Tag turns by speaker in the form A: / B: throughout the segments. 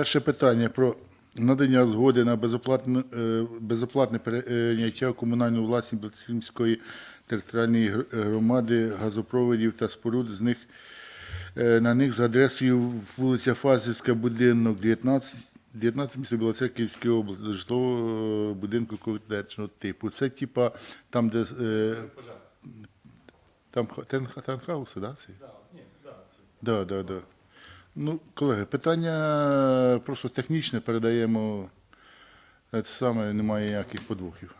A: Перше питання про надання згоди на безоплатне, е, безоплатне перейняття в комунальну власність Блатської територіальної громади газопроводів та споруд з них е, на них за адресою вулиця Фазівська, будинок 19, 19 місто Білоцер, Київської області, до житлового е, будинку котеджного типу. Це типа там, де е, там ха- тен- танхауси, да? ці? Да, да, да. Ну, колеги, питання просто технічне, передаємо. Це саме немає ніяких подвохів.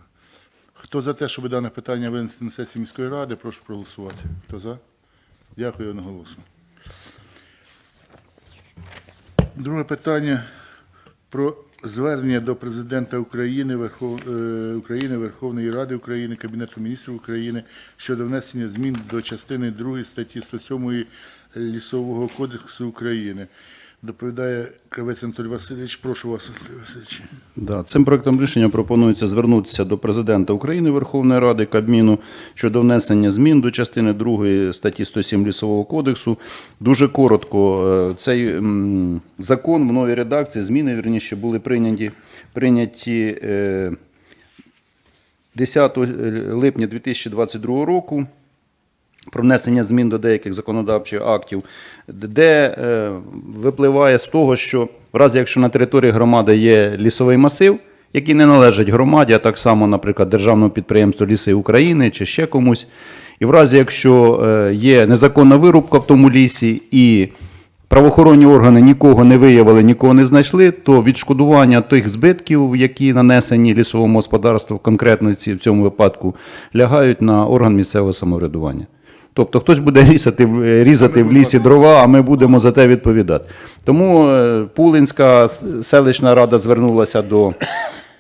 A: Хто за те, щоб дане питання винести на сесію міської ради, прошу проголосувати. Хто за? Дякую одноголосно. Друге питання про звернення до президента України, Верхов... е, України, Верховної Ради України, Кабінету міністрів України щодо внесення змін до частини 2 статті 107 Лісового кодексу України. Доповідає Кравець Анатолій Васильович. Прошу вас, Анатолій Васильович.
B: Да, цим проектом рішення пропонується звернутися до президента України Верховної Ради Кабміну щодо внесення змін до частини 2 статті 107 Лісового кодексу. Дуже коротко, е, цей закон в новій редакції, зміни вірніше, були прийняті, прийняті е, 10 липня 2022 року про внесення змін до деяких законодавчих актів, де е, випливає з того, що в разі, якщо на території громади є лісовий масив, який не належить громаді, а так само, наприклад, державному підприємству Ліси України чи ще комусь, і в разі, якщо е, є незаконна вирубка в тому лісі і правоохоронні органи нікого не виявили, нікого не знайшли, то відшкодування тих збитків, які нанесені лісовому господарству, конкретно ці в цьому випадку, лягають на орган місцевого самоврядування. Тобто хтось буде різати, в- різати в лісі дрова, а ми будемо за те відповідати. Тому е, Пулинська селищна рада звернулася до,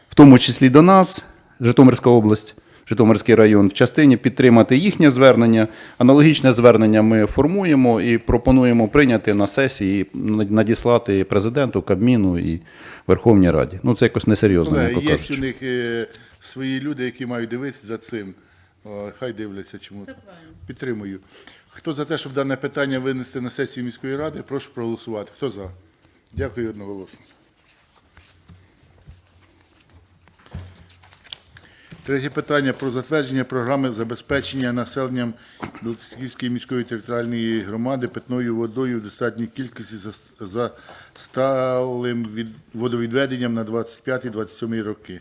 B: в тому числі до нас, Житомирська область, Житомирський район, в частині підтримати їхнє звернення. Аналогічне звернення ми формуємо і пропонуємо прийняти на сесії, надіслати президенту, Кабміну і Верховній Раді. Ну це якось несерйозно,
A: Колеги,
B: м'яко
A: є у них е, свої люди, які мають дивитися за цим. О, хай дивляться, чому підтримую. Хто за те, щоб дане питання винести на сесію міської ради, прошу проголосувати. Хто за? Дякую одноголосно. Третє питання про затвердження програми забезпечення населенням Білоцерківської міської територіальної громади питною водою в достатній кількості за, сталим від, водовідведенням на 25-27 роки.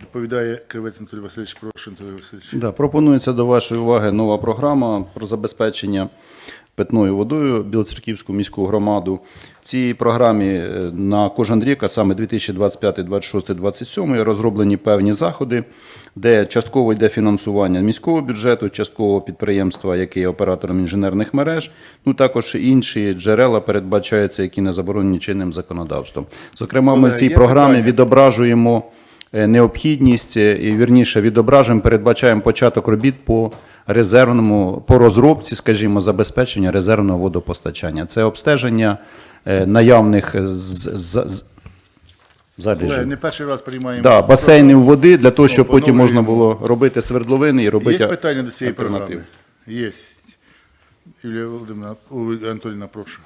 A: Доповідає Кривець Анатолій Васильович. Прошу, Анатолій Васильович.
B: Да, пропонується до вашої уваги нова програма про забезпечення питною водою Білоцерківську міську громаду. В цій програмі е, на кожен рік, а саме 2025, 26, 27, розроблені певні заходи, де частково йде фінансування міського бюджету, частково підприємства, яке є оператором інженерних мереж. Ну також інші джерела передбачаються, які не заборонені чинним законодавством. Зокрема, ми в цій програмі відображуємо необхідність е, і вірніше відображуємо, передбачаємо початок робіт по резервному, по розробці, скажімо, забезпечення резервного водопостачання. Це обстеження е, наявних е, з, з, з, залежів.
A: Не перший раз приймаємо.
B: Да, басейнів води для того,
A: Ну,
B: щоб потім можна було робити свердловини і робити
A: Є питання до цієї програми? Є. Юлія Володимирівна, Ой, Анатоліна, прошу.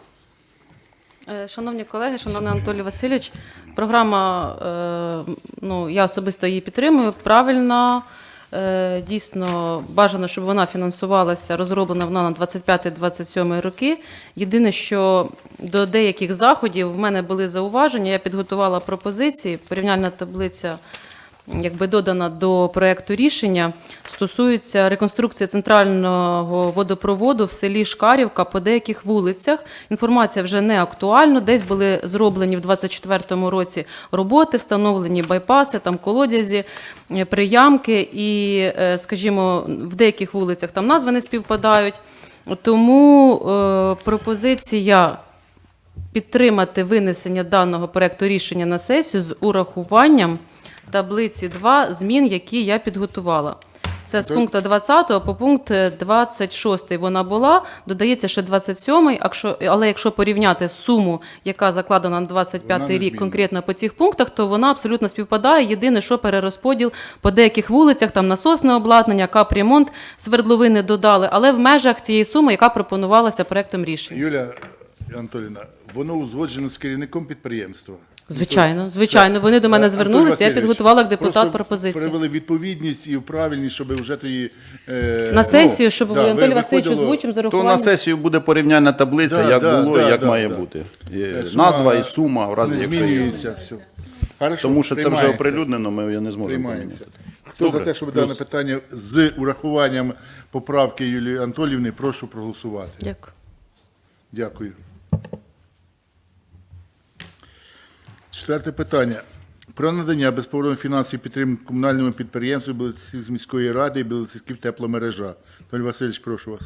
C: Е, Шановні колеги, шановний Анатолій Васильович, програма, е, ну, я особисто її підтримую, правильна. Е, Дійсно, бажано, щоб вона фінансувалася, розроблена вона на 25-27 роки. Єдине, що до деяких заходів в мене були зауваження, я підготувала пропозиції, порівняльна таблиця якби додана до проекту рішення, стосується реконструкції центрального водопроводу в селі Шкарівка по деяких вулицях. Інформація вже не актуальна. Десь були зроблені в 2024 році роботи, встановлені байпаси, там колодязі, е, приямки, і, е, скажімо, в деяких вулицях там назви не співпадають. Тому е, пропозиція підтримати винесення даного проекту рішення на сесію з урахуванням таблиці 2 змін, які я підготувала. Це з пункту 20 по пункт 26 вона була, додається ще 27, якщо, але якщо порівняти суму, яка закладена на 25
A: Вона
C: рік конкретно по цих пунктах, то вона абсолютно співпадає. Єдине, що перерозподіл по деяких вулицях, там насосне обладнання, капремонт, свердловини додали, але в межах цієї суми, яка пропонувалася проектом рішення.
A: Юля, Анатоліна, воно узгоджено з керівником підприємства.
C: Звичайно, звичайно. Вони до мене
A: Е,
C: звернулися, я підготувала як депутат
A: просто
C: пропозиції.
A: Привели відповідність і в правильність, щоб вже тоді... Е,
C: На сесію, щоб
A: да,
C: Анатолій Васильович озвучив за
B: То на сесію буде порівняльна таблиця,
A: Да,
B: як
A: да,
B: було,
A: да,
B: як
A: да,
B: має
A: да.
B: бути.
A: Е, сума
B: Назва і сума, в разі якщо
A: змінюється все. Хорошо,
B: Тому що це вже оприлюднено, ми його не зможемо
A: Приймається.
B: поміняти.
A: Хто
B: Добре,
A: за те, щоб
B: плюс.
A: дане питання з урахуванням поправки Юлії Анатоліївни, прошу проголосувати.
C: Дякую.
A: Дякую. Четверте питання. Про надання безповоротної фінансової підтримки комунальному підприємству Білоцерківської міської ради і Білоцерків тепломережа. Толь Васильович, прошу вас.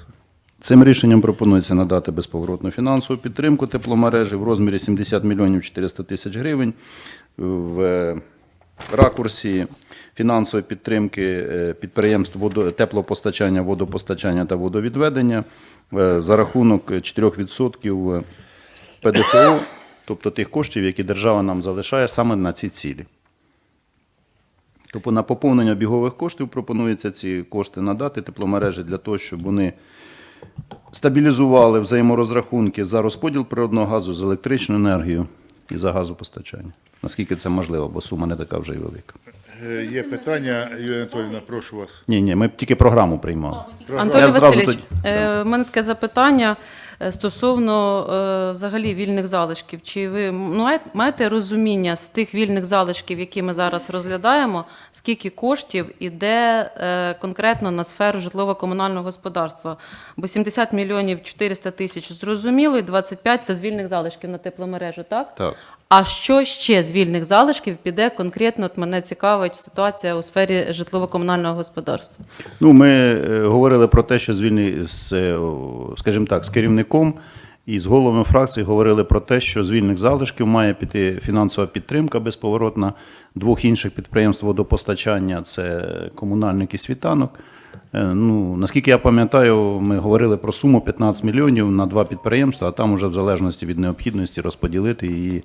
B: Цим рішенням пропонується надати безповоротну фінансову підтримку тепломережі в розмірі 70 мільйонів 400 тисяч гривень в ракурсі фінансової підтримки е, підприємств теплопостачання, водопостачання та водовідведення е, за рахунок 4% ПДФО, тобто тих коштів, які держава нам залишає саме на ці цілі. Тобто на поповнення бігових коштів пропонується ці кошти надати тепломережі для того, щоб вони стабілізували взаєморозрахунки за розподіл природного газу з електричною енергією і за газопостачання. Наскільки це можливо, бо сума не така вже й велика.
A: Е, Є питання, Юлія Анатоліївна, прошу вас.
B: Ні, ні, ми тільки програму приймали.
C: Антон Васильович,
B: тоді-
C: е, в мене таке запитання стосовно е, взагалі вільних залишків. Чи ви ну, маєте розуміння з тих вільних залишків, які ми зараз розглядаємо, скільки коштів іде е, конкретно на сферу житлово-комунального господарства? Бо 70 мільйонів 400 тисяч зрозуміло, і 25 – це з вільних залишків на тепломережу, так?
B: Так.
C: А що ще з вільних залишків піде конкретно? От мене цікавить ситуація у сфері житлово-комунального господарства.
B: Ну, ми е, говорили про те, що звільний з, е, скажімо так, з керівником і з головами фракцій говорили про те, що з вільних залишків має піти фінансова підтримка безповоротна двох інших підприємств водопостачання це комунальник і світанок. Е, Ну, наскільки я пам'ятаю, ми говорили про суму 15 мільйонів на два підприємства, а там уже в залежності від необхідності розподілити її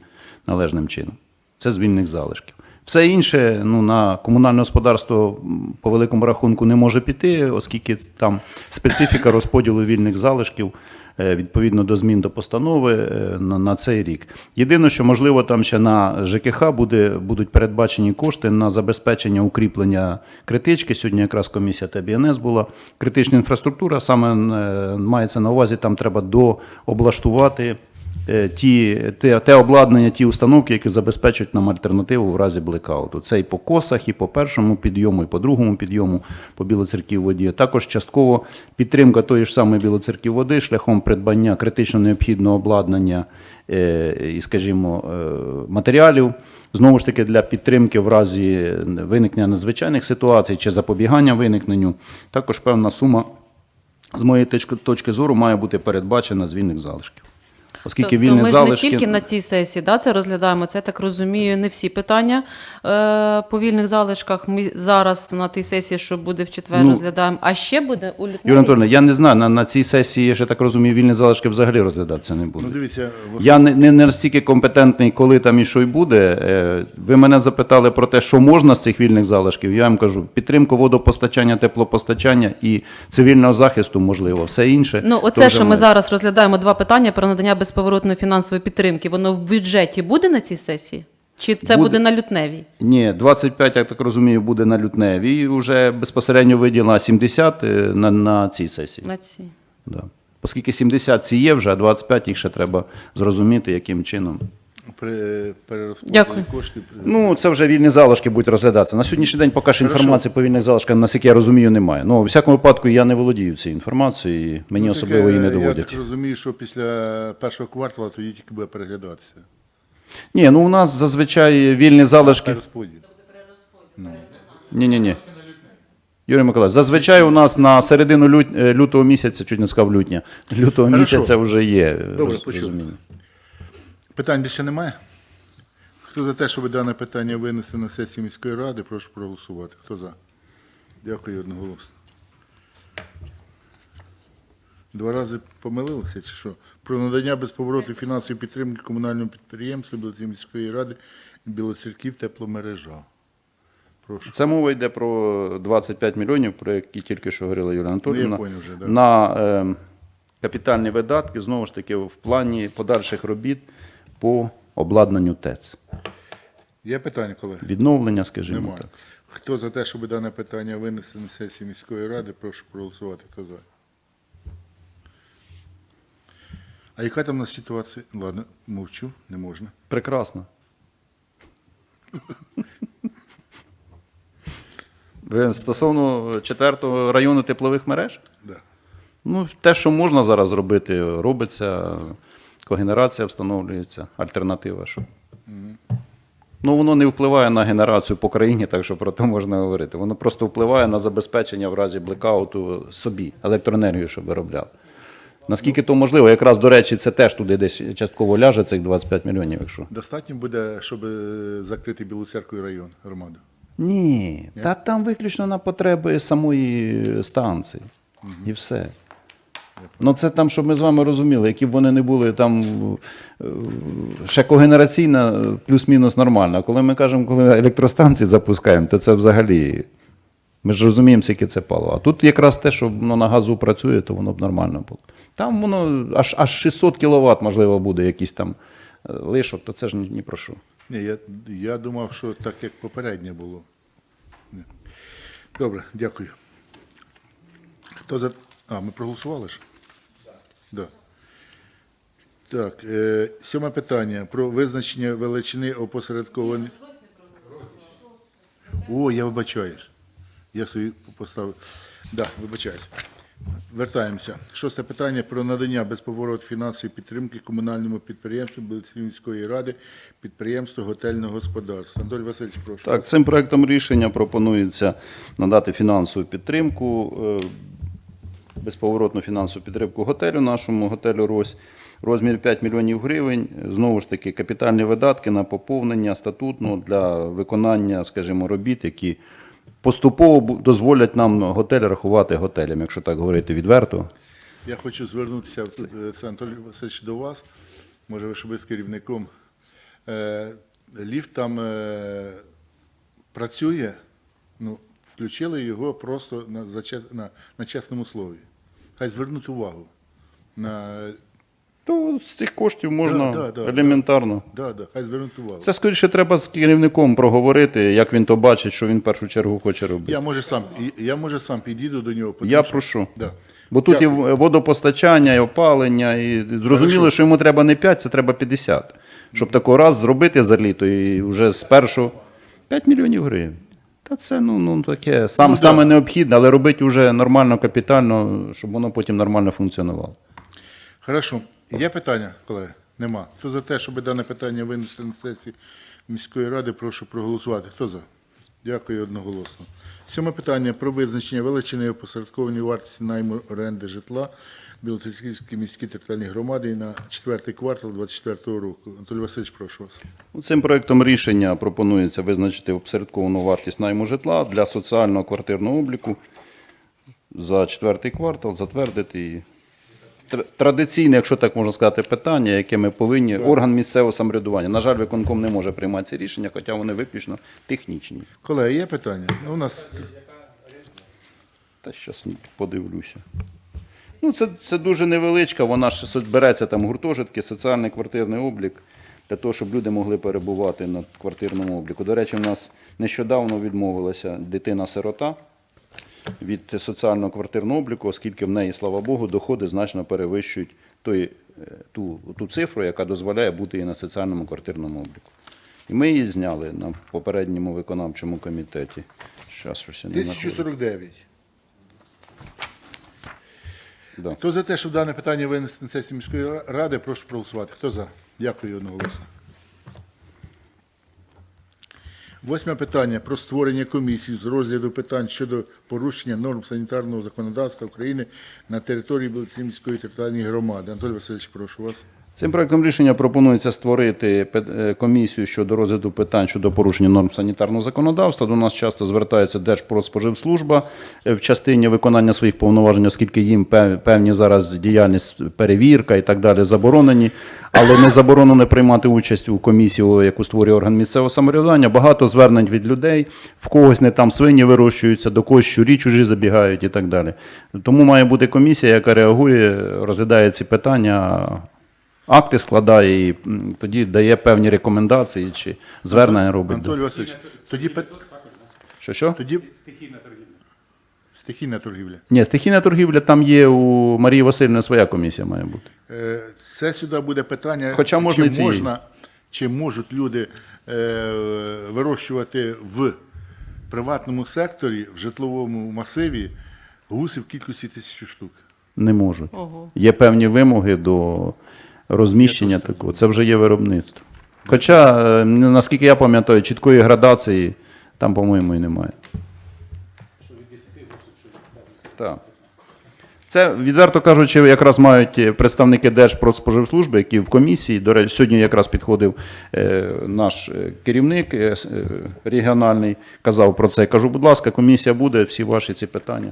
B: належним чином. Це з вільних залишків. Все інше ну, на комунальне господарство по великому рахунку не може піти, оскільки там специфіка розподілу вільних залишків е, відповідно до змін до постанови е, на, цей рік. Єдине, що можливо там ще на ЖКХ буде, будуть передбачені кошти на забезпечення укріплення критички. Сьогодні якраз комісія ТБНС була. Критична інфраструктура саме е, мається на увазі, там треба дооблаштувати ті, те, те обладнання, ті установки, які забезпечують нам альтернативу в разі блекауту. Це і по косах, і по першому підйому, і по другому підйому по Білоцерків воді. Також частково підтримка тої ж самої Білоцерків води шляхом придбання критично необхідного обладнання е, і, скажімо, е, матеріалів. Знову ж таки, для підтримки в разі виникнення надзвичайних ситуацій чи запобігання виникненню, також певна сума, з моєї точки зору, має бути передбачена з вільних залишків. Оскільки
C: тобто
B: вільні
C: ми
B: залишки...
C: ж не тільки на цій сесії да, це розглядаємо. Це я так розумію, не всі питання е, по вільних залишках. Ми зараз на тій сесії, що буде в четвер,
B: Ну,
C: розглядаємо. А ще буде у лютневій?
B: Юрій Анатольович, я не знаю, на, на цій сесії, я ще так розумію, вільні залишки взагалі розглядатися не
A: Ну, дивіться,
B: Я не, не, не настільки компетентний, коли там і що й буде. Е, Ви мене запитали про те, що можна з цих вільних залишків. Я вам кажу, підтримку водопостачання, теплопостачання і цивільного захисту можливо. Все інше.
C: Ну, оце, що ми
B: ми-
C: зараз розглядаємо два питання про надання безповоротної фінансової підтримки. Воно в бюджеті буде на цій сесії? Чи це
B: Буде.
C: буде, на лютневій?
B: Ні, 25, я так розумію, буде на лютневій. І вже безпосередньо виділена 70 е, на, на цій сесії.
C: На цій.
B: Да. Оскільки 70 ці є вже, а 25 їх ще треба зрозуміти, яким чином.
C: Дякую.
A: коштів.
B: Ну, це вже вільні залишки будуть розглядатися. На сьогоднішній день поки що інформації по вільних залишках, наскільки я розумію, немає. Ну, у всякому випадку, я не володію цією інформацією, і мені
A: Ну,
B: особливо
A: таке,
B: її не
A: Я так розумію, що після першого кварталу тоді тільки буде переглядатися.
B: Ні, ну у нас зазвичай вільні залишки.
A: Перерозподіл.
B: Ні, ні, ні. Юрій Миколаївич, зазвичай у нас на середину лют... лютого місяця, чуть не сказав лютня, лютого
A: Хорошо.
B: місяця вже є
A: Добре,
B: розуміння.
A: Питань більше немає? Хто за те, щоб дане питання винести на сесію міської ради, прошу проголосувати. Хто за? Дякую одноголосно. Два рази помилилися чи що? Про надання безповоротної фінансової підтримки комунальному підприємству Білоцерківської міської ради Білоцерків тепломережа. Прошу.
B: Це мова йде про 25 мільйонів, про які тільки що говорила Юлія Анатоліївна.
A: поняв вже, да.
B: На е, капітальні видатки знову ж таки в плані подальших робіт по обладнанню ТЕЦ.
A: Є питання, колеги?
B: Відновлення, скажімо
A: Немає.
B: так.
A: Хто за те, щоб дане питання винести на сесію міської ради, прошу проголосувати. Хто за? А яка там у нас ситуація? Ладно, мовчу, не можна.
B: Прекрасно. Ви стосовно четвертого району теплових мереж?
A: Да.
B: Ну, те, що можна зараз робити, робиться, когенерація встановлюється, альтернатива. Що? Ну, воно не впливає на генерацію по країні, так що про це можна говорити. Воно просто впливає на забезпечення в разі блекауту собі, електроенергію, щоб виробляли. Наскільки то можливо, якраз, до речі, це теж туди десь частково ляже, цих 25 мільйонів, якщо.
A: Достатньо буде, щоб е, закрити Білу церкву і район громаду.
B: Ні, та там виключно на потреби самої станції. І все. Ну, це там, щоб ми з вами розуміли, які б вони не були там е, ще когенераційна, е, плюс-мінус нормальна. Коли ми кажемо, коли електростанції запускаємо, то це взагалі. Ми ж розуміємо, скільки це паливо. А тут якраз те, що воно на газу працює, то воно б нормально було. Там воно аж, аж 600 кВт, можливо, буде якийсь там е, лишок, то це ж ні, ні про що. Ні,
A: я, я думав, що так, як попереднє було. Ні. Добре, дякую. Хто за. А, ми проголосували ж? Да. Так, е, сьоме питання про визначення величини опосередкованих. О, я вибачаюсь. Я собі поставив. Да, вибачаюсь. Вертаємося. Шосте питання про надання безповорот фінансової підтримки комунальному підприємству Білоцерківської ради підприємству готельного господарства. Анатолій Васильович, прошу.
B: Так, цим проектом рішення пропонується надати фінансову підтримку, е, безповоротну фінансову підтримку готелю нашому готелю Рось. Розмір 5 мільйонів гривень. Знову ж таки, капітальні видатки на поповнення статутного для виконання, скажімо, робіт, які поступово дозволять нам готель рахувати готелем, якщо так говорити відверто.
A: Я хочу звернутися, е, Анатолій Васильович, до вас. Може, ви щоб ви з керівником. Е, Ліфт там е, працює, ну, включили його просто на, на, на чесному слові. Хай звернуть увагу на
B: То з цих коштів можна
A: Да, да, да,
B: елементарно.
A: да, да, хай звернуть увагу.
B: Це скоріше треба з керівником проговорити, як він то бачить, що він в першу чергу хоче робити.
A: Я може сам я може сам підійду до нього.
B: Я
A: що-
B: прошу.
A: Да.
B: Бо тут
A: Дякую.
B: і водопостачання, і опалення, і зрозуміло, що йому треба не 5, це треба 50. Щоб такого раз зробити за літо і вже спершу 5 мільйонів гривень. Та це ну, ну таке сам,
A: Ну,
B: саме необхідне, але робити вже нормально, капітально, щоб воно потім нормально функціонувало.
A: Хорошо. Є питання, колеги? Нема. Хто за те, щоб дане питання винести на сесію міської ради, прошу проголосувати. Хто за? Дякую одноголосно. Сьоме питання про визначення величини опосередкованої вартості найму оренди житла Білоцерківській міській територіальній громаді на четвертий квартал 2024 року. Анатолій Васильович, прошу вас.
B: Ну, Цим проектом рішення пропонується визначити обсередковану вартість найму житла для соціального квартирного обліку за четвертий квартал, затвердити і традиційне, якщо так можна сказати, питання, яке ми повинні, орган місцевого самоврядування. На жаль, виконком не може приймати ці рішення, хоча вони виключно технічні.
A: Колеги, є питання? У нас
B: Та зараз подивлюся. Ну, це, це дуже невеличка, вона ж береться там гуртожитки, соціальний квартирний облік, для того, щоб люди могли перебувати на квартирному обліку. До речі, в нас нещодавно відмовилася дитина-сирота від соціального квартирного обліку, оскільки в неї, слава Богу, доходи значно перевищують той, е, ту, ту цифру, яка дозволяє бути і на соціальному квартирному обліку. І ми її зняли на попередньому виконавчому комітеті. Щас щось я не знаходжу.
A: 1049.
B: Да.
A: Хто за те, щоб дане питання винести на сесію міської ради, прошу проголосувати. Хто за? Дякую одноголосно. Восьме питання про створення комісії з розгляду питань щодо порушення норм санітарного законодавства України на території Білоцерківської територіальної громади. Анатолій Васильович, прошу вас.
B: Цим проектом рішення пропонується створити е, комісію щодо розгляду питань щодо порушення норм санітарного законодавства. До нас часто звертається Держпродспоживслужба е, в частині виконання своїх повноважень, оскільки їм певні зараз діяльність, перевірка і так далі заборонені. Але не заборонено приймати участь у комісії, яку створює орган місцевого самоврядування. Багато звернень від людей, в когось не там свині вирощуються, до когось щурі чужі забігають і так далі. Тому має бути комісія, яка реагує, розглядає ці питання акти складає і м, тоді дає певні рекомендації чи звернення робить.
A: Анатолій Васильович, тоді, пи-
B: Що що?
A: тоді... Стихійна торгівля. стихійна торгівля.
B: Ні, стихійна торгівля там є у Марії Васильівни своя комісія має бути.
A: Е, Це сюди буде питання,
B: Хоча можна і
A: чи,
B: цієї.
A: можна, чи можуть люди е, вирощувати в приватному секторі, в житловому масиві гуси в кількості тисячі штук.
B: Не можуть.
C: Ого.
B: Є певні вимоги до розміщення такого. Це вже є виробництво. Хоча, е, наскільки я пам'ятаю, чіткої градації там, по-моєму, і немає. Так. Це, відверто кажучи, якраз мають е, представники Держпродспоживслужби, які в комісії. До речі, сьогодні якраз підходив е, наш керівник регіональний, казав про це. Кажу, будь ласка, комісія буде, всі ваші ці питання.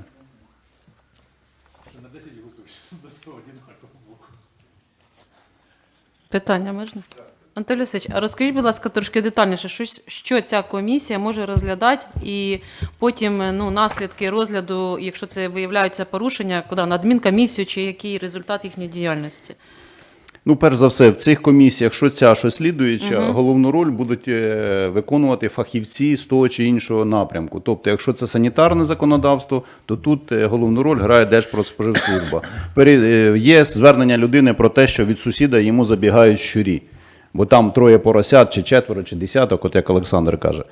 C: Питання можна? Антон Васильович, а розкажіть, будь ласка, трошки детальніше, що, що ця комісія може розглядати, і потім ну, наслідки розгляду, якщо це виявляються порушення, куди на адмінкомісію чи який результат їхньої діяльності?
B: Ну, перш за все, в цих комісіях, що ця, що слідуюча, головну роль будуть е, виконувати фахівці з того чи іншого напрямку. Тобто, якщо це санітарне законодавство, то тут е, головну роль грає Держпродспоживслужба. Е, Є звернення людини про те, що від сусіда йому забігають щурі, бо там троє поросят, чи четверо, чи десяток, от як Олександр каже.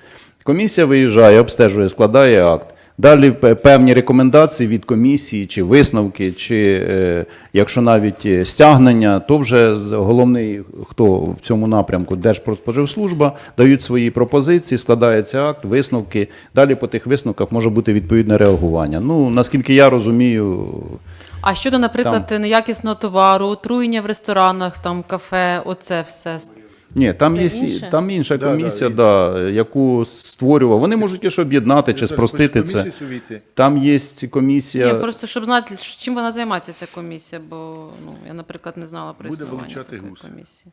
B: Комісія виїжджає, обстежує, складає акт. Далі певні рекомендації від комісії, чи висновки, чи е, якщо навіть е, стягнення, то вже головний, хто в цьому напрямку, Держпродспоживслужба, дають свої пропозиції, складається акт, висновки. Далі по тих висновках може бути відповідне реагування. Ну, наскільки я розумію,
C: А щодо, наприклад, неякісного товару, отруєння в ресторанах, там кафе, оце все.
B: Ні, там
C: Це
B: є
C: інше?
B: там інша
A: Да, да,
B: комісія,
A: інше.
B: да, яку створював. Вони можуть лише об'єднати чи спростити це. Там є комісія.
C: Ні, просто щоб знати, чим вона займається, ця комісія, бо ну, я, наприклад, не знала про
A: Буде
C: існування
A: вилучати
C: такої
A: гуси.
C: комісії.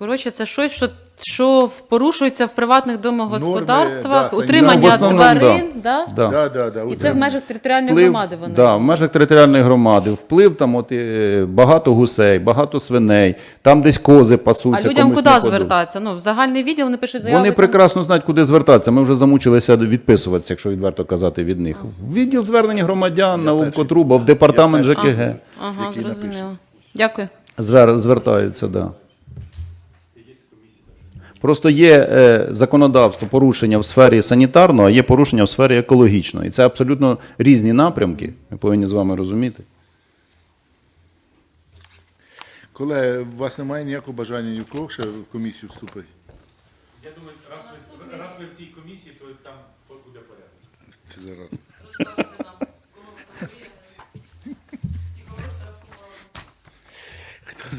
C: Коротше, це щось, що, що порушується в приватних домогосподарствах,
A: да,
C: утримання
B: Ну, основному,
C: тварин, да.
B: Да.
A: Да, да, да,
C: і це в межах територіальної
B: Вплив,
C: громади вони.
B: да, в межах територіальної громади. Вплив там от, е, багато гусей, багато свиней, там десь кози пасуться.
C: А
B: людям
C: куди звертатися? Ну, в загальний відділ вони пишуть заяви.
B: Вони прекрасно знають, куди звертатися. Ми вже замучилися відписуватися, якщо відверто казати від них. В Відділ звернення громадян на Умкотруба, в департамент
A: Я
B: ЖКГ.
C: Ага, зрозуміло. Дякую.
B: Звер, звертаються, так. Да. Просто є е, законодавство, порушення в сфері санітарного, а є порушення в сфері екологічної. І це абсолютно різні напрямки. Ми повинні з вами розуміти.
A: Колеги, у вас немає ніякого бажання ні в кого ще в комісію вступити?
D: Я думаю, раз ви, раз ви в цій комісії, то там буде порядок.
A: Чи зараз?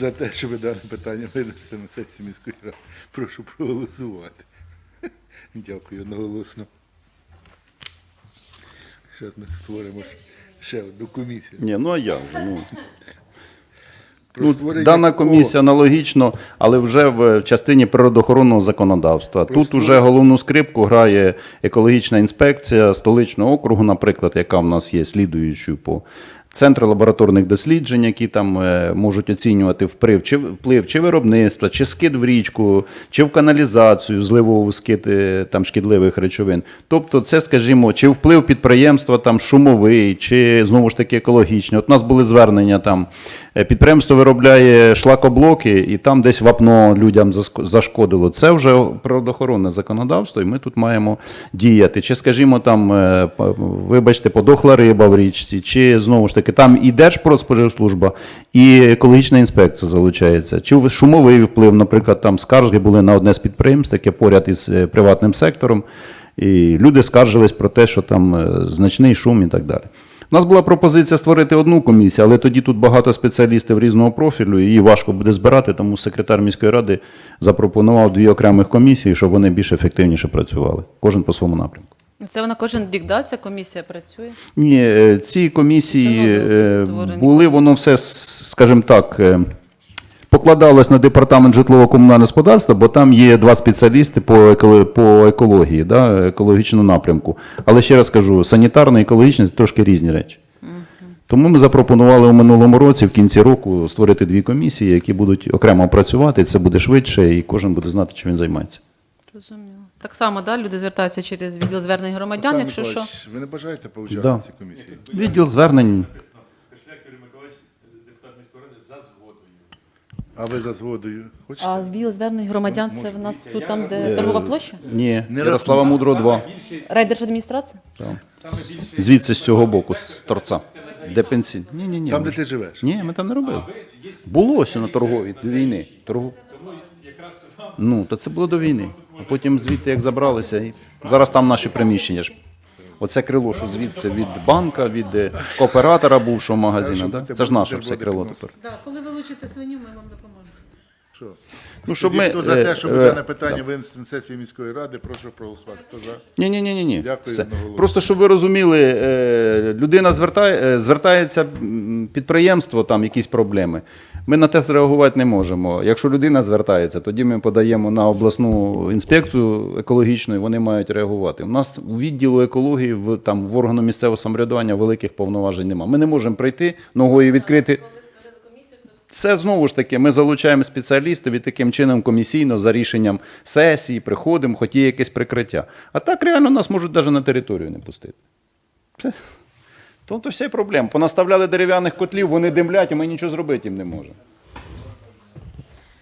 A: За те, щоб дане питання винести на сесію міської ради, прошу проголосувати. Дякую одноголосно. Ще ми створимо ще одну комісію.
B: Ні, ну а як же? Ну,
A: Про
B: ну,
A: створення-
B: дана комісія аналогічно, але вже в частині природоохоронного законодавства. Тут
A: Просто-
B: вже головну скрипку грає екологічна інспекція столичного округу, наприклад, яка в нас є слідуючою по центри лабораторних досліджень, які там е, можуть оцінювати вплив чи вплив чи виробництва, чи скид в річку, чи в каналізацію, зливову скид е, там шкідливих речовин. Тобто, це, скажімо, чи вплив підприємства там шумовий, чи знову ж таки екологічний. От у нас були звернення там. Е, Підприємство виробляє шлакоблоки, і там десь вапно людям зашкодило. Це вже природоохоронне законодавство, і ми тут маємо діяти. Чи, скажімо, там, е, вибачте, подохла риба в річці, чи знову ж таки там і Держпродспоживслужба, і екологічна інспекція залучається. Чи шумовий вплив, наприклад, там скарги були на одне з підприємств, яке поряд із е, приватним сектором, і люди скаржились про те, що там значний шум і так далі. У нас була пропозиція створити одну комісію, але тоді тут багато спеціалістів різного профілю, і її важко буде збирати, тому секретар міської ради запропонував дві окремих комісії, щоб вони більш ефективніше працювали. Кожен по своєму напрямку.
C: Це вона кожен рік, да, ця комісія працює?
B: Ні, е, ці комісії е, були, воно все, скажімо так, е, покладалось на департамент житлово-комунального господарства, бо там є два спеціалісти по, еколо- по екології, да, екологічному напрямку. Але ще раз кажу, санітарно і екологічне це трошки різні речі. Тому ми запропонували у минулому році, в кінці року, створити дві комісії, які будуть окремо працювати, це буде швидше, і кожен буде знати, чим він займається.
C: Розуміло. Так само, да, люди звертаються через відділ звернень громадян, якщо що.
A: Ви не бажаєте поучаствувати
B: Да.
A: в цій комісії?
B: Відділ звернень.
D: Написано, Кошляк Юрій Миколаївич, депутат міської ради, за згодою.
A: А ви за згодою хочете?
C: А відділ звернень громадян це в нас тут там, де торгова площа?
B: Ні,
A: Не
B: Ярослава Мудро 2.
D: Саме більше,
C: Райдержадміністрація?
D: саме
B: Звідси з цього боку, з торця. Де пенсій? Ні, ні, ні.
A: Там, де ти живеш?
B: Ні, ми там не робили. Було ось на торговій до війни. Торгу... Ну, то це було до війни. А потім звідти як забралися. І... Зараз там наші приміщення ж. Оце крило, що звідси від банка, від е, кооператора бувшого магазину. Да? Це ж наше все крило тепер.
E: Да, коли ви лучите свиню, ми вам допоможемо.
A: Що?
B: Ну, щоб
A: Тоді
B: ми,
A: Хто за
B: е,
A: те, щоб
B: е,
A: дане питання винести на сесію міської ради, прошу проголосувати. Хто за?
B: Ні, ні, ні, ні, ні.
A: Дякую,
B: Все. Просто щоб ви розуміли, е, людина звертає, е, звертається підприємство, там якісь проблеми. Ми на те зреагувати не можемо. Якщо людина звертається, тоді ми подаємо на обласну інспекцію екологічну, і вони мають реагувати. У нас у відділу екології в там в органу місцевого самоврядування великих повноважень немає. Ми не можемо прийти ногою відкрити. Це знову ж таки, ми залучаємо спеціалістів і таким чином комісійно за рішенням сесії приходимо, хоч є якесь прикриття. А так реально нас можуть навіть на територію не пустити. Тобто вся проблема. Понаставляли дерев'яних котлів, вони димлять, і ми нічого зробити їм не можемо.